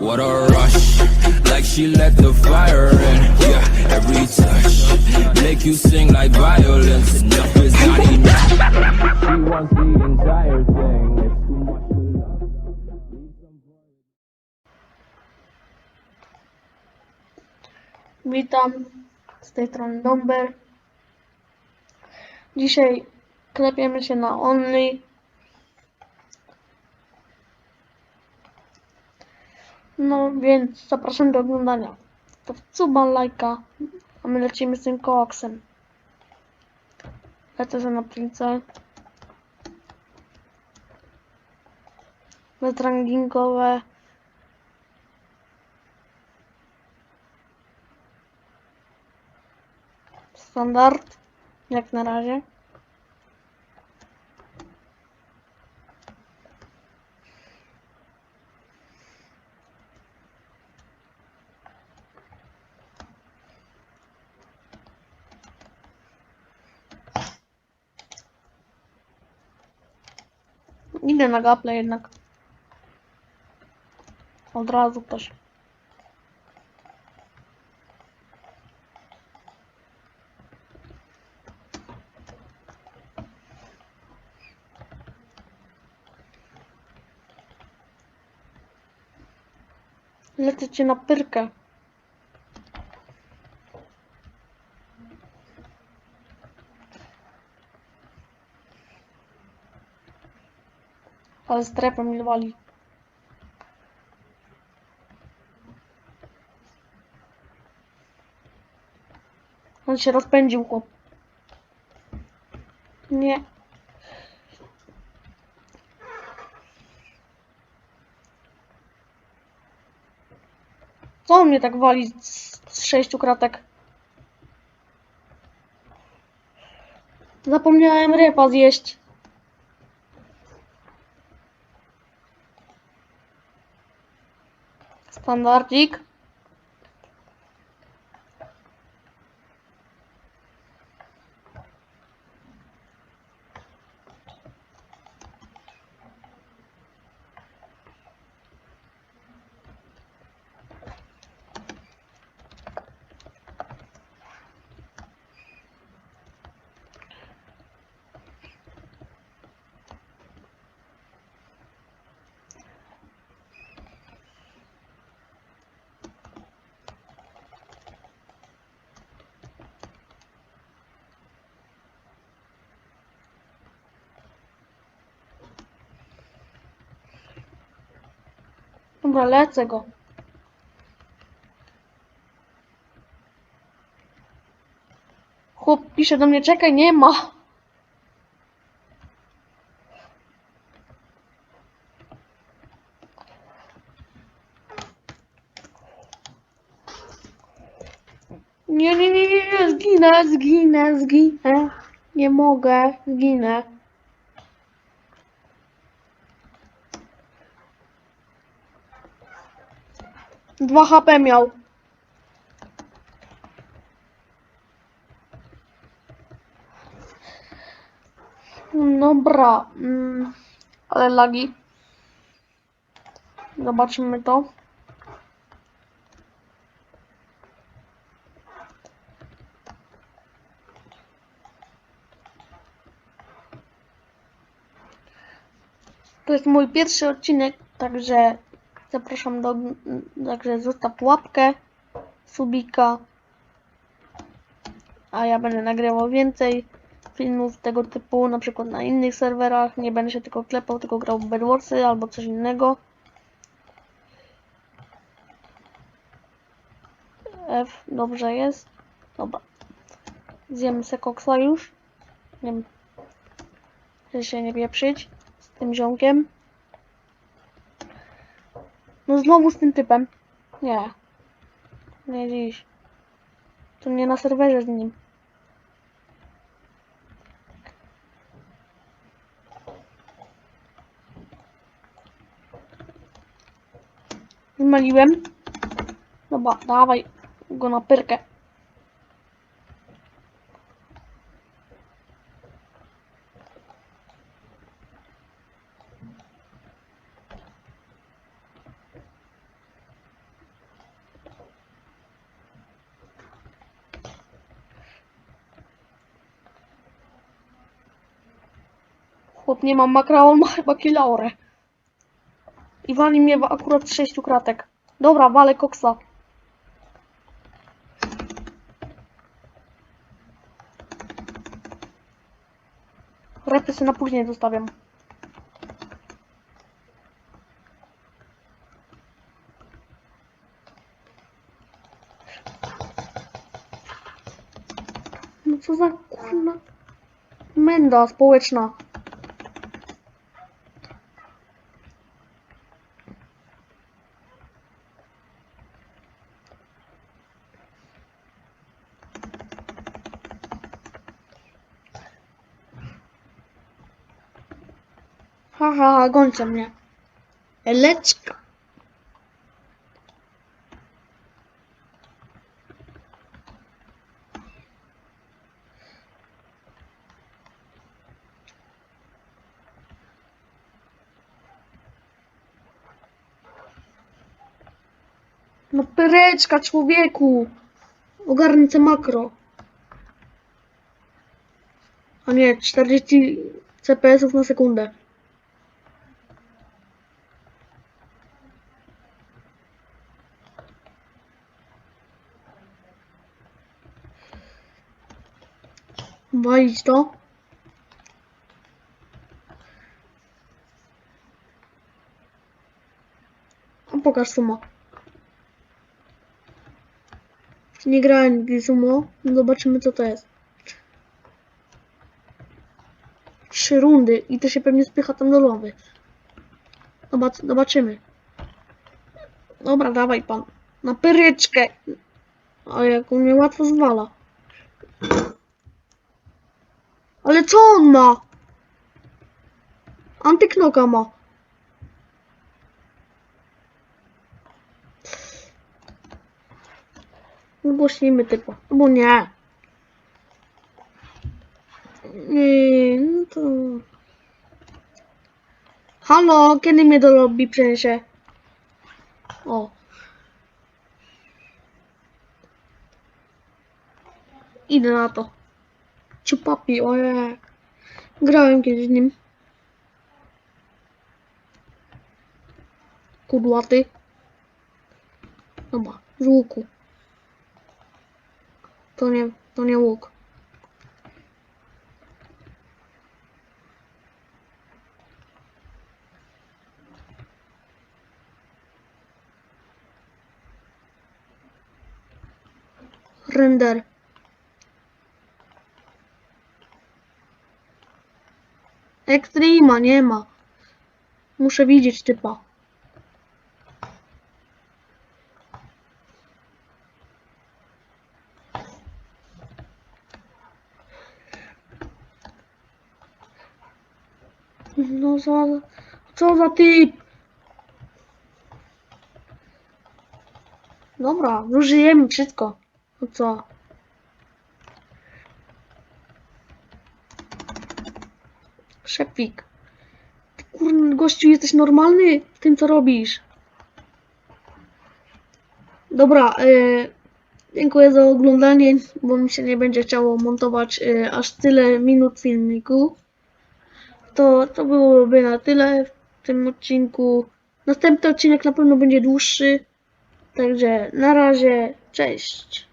What a rush, like she let the fire in. Yeah, every touch make you sing like violence. Enough is not enough. She wants the entire thing. It's too much to love. Witam, z tej strony Domber. Dzisiaj klepiemy się na Only. No więc zapraszam do oglądania. To suba, lajka, a my lecimy z tym koaksem. Lecę sobie na plice. Bezrangingowe. Standard. Jak na razie. Idę na gaple jednak. Od razu też. Lecę cię na pyrkę. Ale strefę mi wali. On się rozpędził, chłop. Nie. Co on mnie tak wali z, z sześciu kratek? Zapomniałem repa zjeść. Pan Dobra, lecę go. Chłop pisze do mnie, czekaj, nie ma. Nie, nie, nie, nie, nie, zginę, zginę, zginę. Nie mogę, zginę. Dwa HP miał. Dobra. Mm, ale lagi. Zobaczymy to. To jest mój pierwszy odcinek, także zapraszam do. Także zostaw łapkę, subika. A ja będę nagrywał więcej filmów tego typu, na przykład na innych serwerach. Nie będę się tylko klepał, tylko grał w Bedwarsy albo coś innego. F, dobrze jest. Dobra. Zjemy se koksa już. Nie wiem. Żeby się nie pieprzyć z tym ziomkiem. No znowu z tym typem. Nie. Nie dziś. To nie na serwerze z nim. Zmaliłem. Dobra, dawaj go na pyrkę. Chłop nie ma makra, on ma chyba kilaurę. I wali mnie akurat z sześciu kratek. Dobra, walę koksa. Repy sobie na później zostawiam. No co za kurna menda społeczna. Haha, ha, gońcie mnie. Eleczka. No pyreczka, człowieku! Ogarnę makro. A nie, 40 CPS-ów na sekundę. Walić to. A pokaż suma. Nie grałem nigdy sumo. Zobaczymy co to jest. Trzy rundy i to się pewnie spycha tam do lawy. Zobac zobaczymy. Dobra, dawaj pan. Na pyryczkę. A jak mnie łatwo zwala. Ale co on ma? Antyknoka ma. Głośnijmy typa. Bo nie. Nie, no to... Halo, kiedy mnie do lobby przeniesie? O. Idę na to. Ciupapi, ojej. Grałem kiedyś nim. Kudłaty. Dobra, z łuku. To nie, to nie łuk. Render. Extrema nie ma. Muszę widzieć typa. No za... Co za typ? Dobra, użyjemy wszystko. No co? Szepik. Ty kurny gościu, jesteś normalny w tym co robisz. Dobra, y, dziękuję za oglądanie, bo mi się nie będzie chciało montować y, aż tyle minut filmiku. To, to byłoby na tyle w tym odcinku. Następny odcinek na pewno będzie dłuższy. Także na razie, cześć.